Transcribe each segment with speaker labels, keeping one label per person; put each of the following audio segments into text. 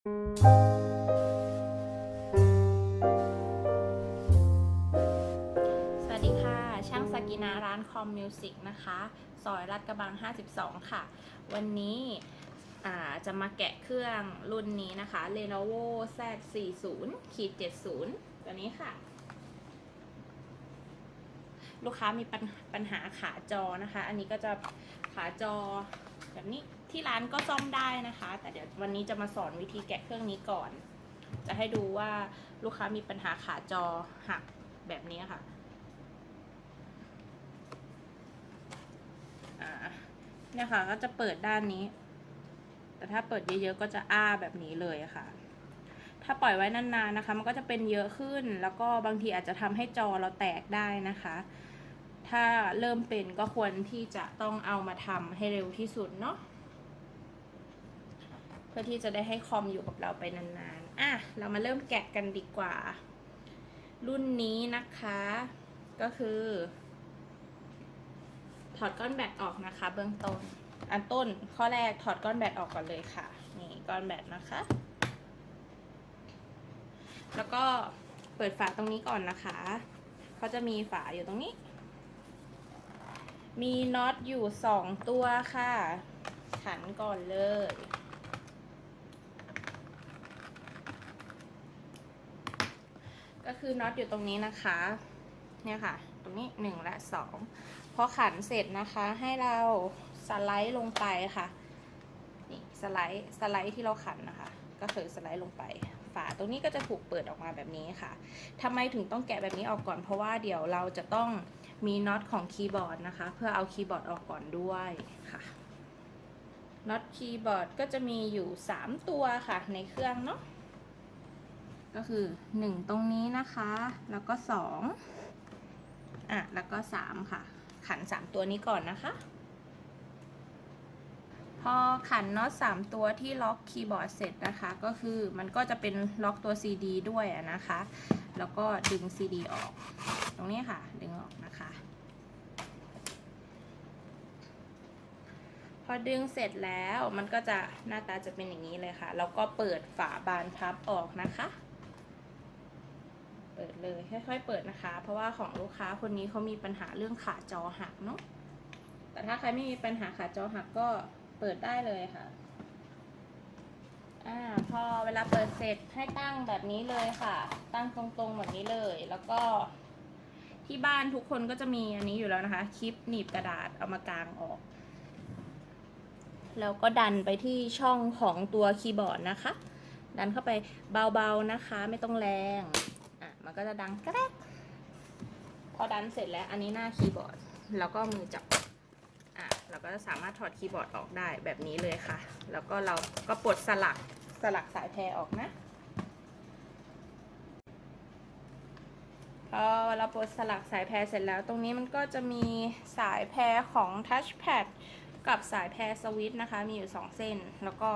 Speaker 1: สวัสดีค่ะ ช่างสกินาร้านคอมมิวสิกนะคะ ซอยลาดกระบัง 52 ค่ะ วันนี้จะมาแกะเครื่องรุ่นนี้นะคะ Lenovo Z40 ขีด70 ตัวนี้ค่ะ ลูกค้ามีปัญปัญหาขาจอนะคะ อันนี้ก็จะขาจอแบบนี้ ที่ร้านก็ซ่อมได้นะคะ แต่เดี๋ยววันนี้จะมาสอนวิธีแกะเครื่องนี้ก่อน จะให้ดูว่าลูกค้ามีปัญหาขาจอหักแบบนี้ค่ะเนี่ยค่ะก็จะเปิดด้านนี้ แต่ถ้าเปิดเยอะๆก็จะอ้าแบบนี้เลยค่ะ ถ้าปล่อยไว้นานๆนะคะ มันก็จะเป็นเยอะขึ้น แล้วก็บางทีอาจจะทำให้จอเราแตกได้นะคะ ถ้าเริ่มเป็นก็ควรที่จะต้องเอามาทำให้เร็วที่สุดเนาะ เพื่อที่จะได้ให้คอมอยู่กับเราไปนานๆ อะ เรามาเริ่มแกะกันดีกว่า รุ่นนี้นะคะ ก็คือ ถอดก้อนแบตออกนะคะ เบื้องต้น อันต้นข้อแรกถอดก้อนแบตออกก่อนเลยค่ะ นี่ก้อนแบตนะคะ แล้วก็เปิดฝาตรงนี้ก่อนนะคะ เขาจะมีฝาอยู่ตรงนี้ มีน็อตอยู่สองตัวค่ะ ขันก่อนเลย ก็คือน็อตอยู่ตรงนี้นะคะ เนี่ยค่ะ ตรงนี้หนึ่งและสองพอขันเสร็จนะคะให้เราสไลด์ลงไปค่ะ นี่สไลด์สไลด์ที่เราขันนะคะ ก็คือสไลด์ลงไป ฝาตรงนี้ก็จะถูกเปิดออกมาแบบนี้ค่ะทำไมถึงต้องแกะแบบนี้ออกก่อน เพราะว่าเดี๋ยวเราจะต้องมีน็อตของคีย์บอร์ดนะคะ เพื่อเอาคีย์บอร์ดออกก่อนด้วยค่ะน็อตคีย์บอร์ดก็จะมีอยู่ 3 ตัวค่ะในเครื่องเนาะ ก็คือ 1 ตรงนี้นะคะ แล้วก็2อะแล้วก็ 3 ค่ะ ขัน 3 ตัวนี้ก่อนนะคะ พอขันน็อต3ตัวที่ล็อกคีย์บอร์ดเสร็จนะคะ ก็คือมันก็จะเป็นล็อกตัว CD ด้วยนะคะ แล้วก็ดึง CD ออก ตรงนี้ค่ะ ดึงออกนะคะ พอดึงเสร็จแล้วมันก็จะหน้าตาจะเป็นอย่างนี้เลยค่ะ แล้วก็เปิดฝาบานพับออกนะคะ เลยค่อยๆเปิดนะคะ เพราะว่าของลูกค้าคนนี้เขามีปัญหาเรื่องขาจอหักเนาะแต่ถ้าใครไม่มีปัญหาขาจอหักก็เปิดได้เลยค่ะอ่าพอเวลาเปิดเสร็จให้ตั้งแบบนี้เลยค่ะ ตั้งตรงๆแบบนี้เลย แล้วก็ที่บ้านทุกคนก็จะมีอันนี้อยู่แล้วนะคะ คลิปหนีบกระดาษเอามากางออก แล้วก็ดันไปที่ช่องของตัวคีย์บอร์ดนะคะ ดันเข้าไปเบาๆนะคะ ไม่ต้องแรง มันก็จะดังแกรกพอดันเสร็จแล้วอันนี้หน้าคีย์บอร์ด แล้วก็มือจับอะเราก็จะสามารถถอดคีย์บอร์ดออกได้แบบนี้เลยค่ะ แล้วก็เราก็ปลดสลักสลักสายแพรออกนะพอเราปลดสลักสายแพรเสร็จแล้ว ตรงนี้มันก็จะมีสายแพรของ Touchpad กับสายแพรสวิตช์นะคะ มีอยู่ 2 เส้น แล้วก็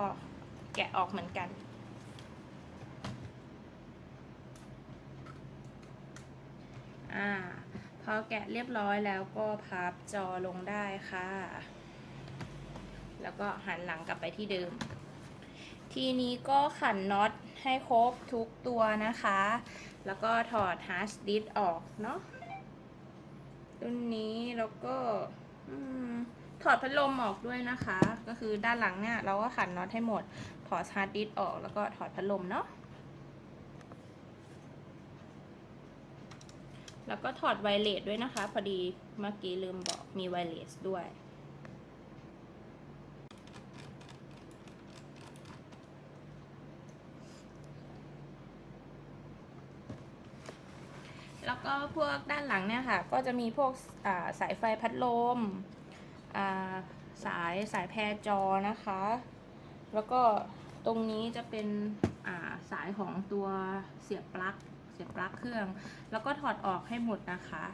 Speaker 1: แกะออกเหมือนกัน อ่าพอแกะเรียบร้อยแล้วก็พับจอลงได้ค่ะ แล้วก็หันหลังกลับไปที่เดิม ทีนี้ก็ขันน็อตให้ครบทุกตัวนะคะ แล้วก็ถอดฮาร์ดดิสก์ออกเนาะรุ่นนี้แล้วก็ถอดพัดลมออกด้วยนะคะ ก็คือด้านหลังเนี่ยเราก็ขันน็อตให้หมด ถอดฮาร์ดดิสก์ออกแล้วก็ถอดพัดลมเนาะ แล้วก็ถอดไวเลสด้วยนะคะ พอดีเมื่อกี้ลืมบอกมีไวเลสด้วย แล้วก็พวกด้านหลังเนี่ยค่ะ ก็จะมีพวกาสายไฟพัดลมาสายสายแพรจอนะคะ แล้วก็ตรงนี้จะเป็นาสายของตัวเสียบปลั๊ก เสียบปลั๊กเครื่อง แล้วก็ถอดออกให้หมดนะคะ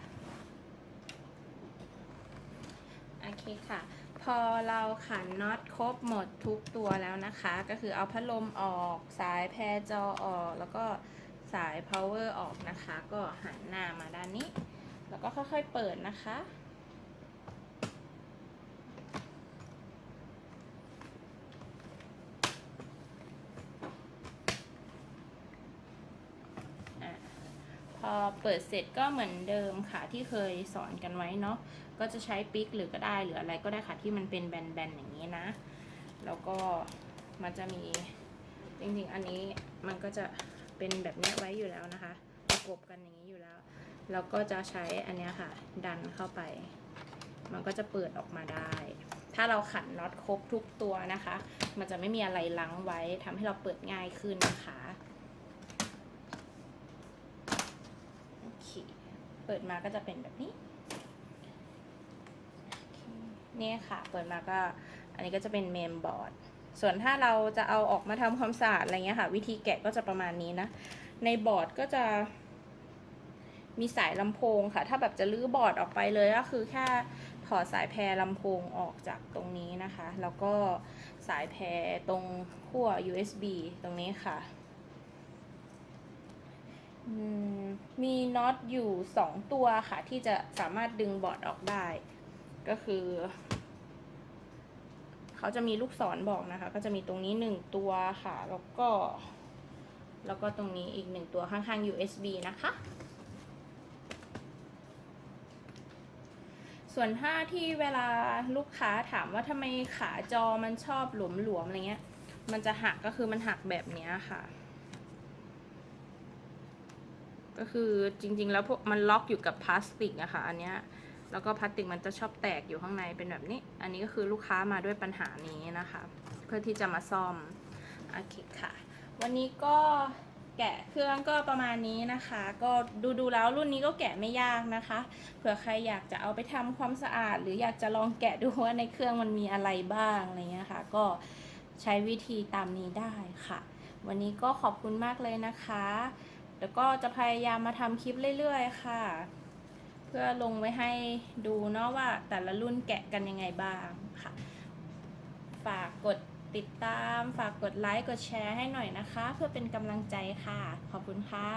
Speaker 1: โอเคค่ะ พอเราขันน็อตครบหมดทุกตัวแล้วนะคะ ก็คือเอาพัดลมออกสายแพรจอออก แล้วก็สาย power ออกนะคะ ก็หันหน้ามาด้านนี้ แล้วก็ค่อยๆเปิดนะคะ พ อเปิดเสร็จก็เหมือนเดิมค่ะที่เคยสอนกันไว้เนาะก็จะใช้ปิกหรือก็ได้หรืออะไรก็ได้ค่ะที่มันเป็นแบนๆอย่างนี้นะ แล้วก็มันจะมีจริงๆอันนี้มันก็จะเป็นแบบนี้ไว้อยู่แล้วนะคะ ประกบกันอย่างนี้อยู่แล้ว แล้วก็จะใช้อันนี้ค่ะ ดันเข้าไป มันก็จะเปิดออกมาได้ ถ้าเราขันน็อตครบทุกตัวนะคะ มันจะไม่มีอะไรลังไว้ทำให้เราเปิดง่ายขึ้นนะคะโอเคเปิดมาก็จะเป็นแบบนี้เคเนี่ยค่ะ เปิดมาก็ อันนี้ก็จะเป็นเมมบอร์ด ส่วนถ้าเราจะเอาออกมาทำความสะอาดอะไรเงี้ยค่ะ วิธีแกะก็จะประมาณนี้นะ ในบอร์ดก็จะ มีสายลำโพงค่ะ ถ้าแบบจะลื้อบอร์ดออกไปเลยก็คือแค่ถอดสายแพรลำโพงออกจากตรงนี้นะคะ แล้วก็สายแพรตรงขั้ว USB ตรงนี้ค่ะ อืม มีน็อตอยู่ 2 ตัวค่ะ ที่จะสามารถดึงบอร์ดออกได้ ก็คือ เขาจะมีลูกศรบอกนะคะ ก็จะมีตรงนี้หนึ่งตัวค่ะ แล้วก็ แล้วก็ตรงนี้อีกหนึ่งตัวข้างๆ USB นะคะส่วนถ้าที่เวลาลูกค้าถามว่าทำไมขาจอมันชอบหลวมๆอะไรเงี้ย มันจะหักก็คือมันหักแบบนี้ค่ะ ก็คือจริงๆ แล้วพวกมันล็อกอยู่กับพลาสติกอะค่ะอันเนี้ยแล้วก็พลาสติกมันจะชอบแตกอยู่ข้างในเป็นแบบนี้ อันนี้ก็คือลูกค้ามาด้วยปัญหานี้นะคะ เพื่อที่จะมาซ่อมโอเคค่ะ วันนี้ก็แกะเครื่องก็ประมาณนี้นะคะ ก็ดูดูๆแล้วรุ่นนี้ก็แกะไม่ยากนะคะ เผื่อใครอยากจะเอาไปทำความสะอาด หรืออยากจะลองแกะดูว่าในเครื่องมันมีอะไรบ้างอะไรเงี้ยค่ะ ก็ใช้วิธีตามนี้ได้ค่ะ วันนี้ก็ขอบคุณมากเลยนะคะ แล้วก็จะพยายามมาทำคลิปเรื่อยๆค่ะ เพื่อลงไว้ให้ดูเนาะว่าแต่ละรุ่นแกะกันยังไงบ้างค่ะ ฝากกดติดตาม ฝากกดไลค์ กดแชร์ให้หน่อยนะคะ เพื่อเป็นกำลังใจค่ะ ขอบคุณค่ะ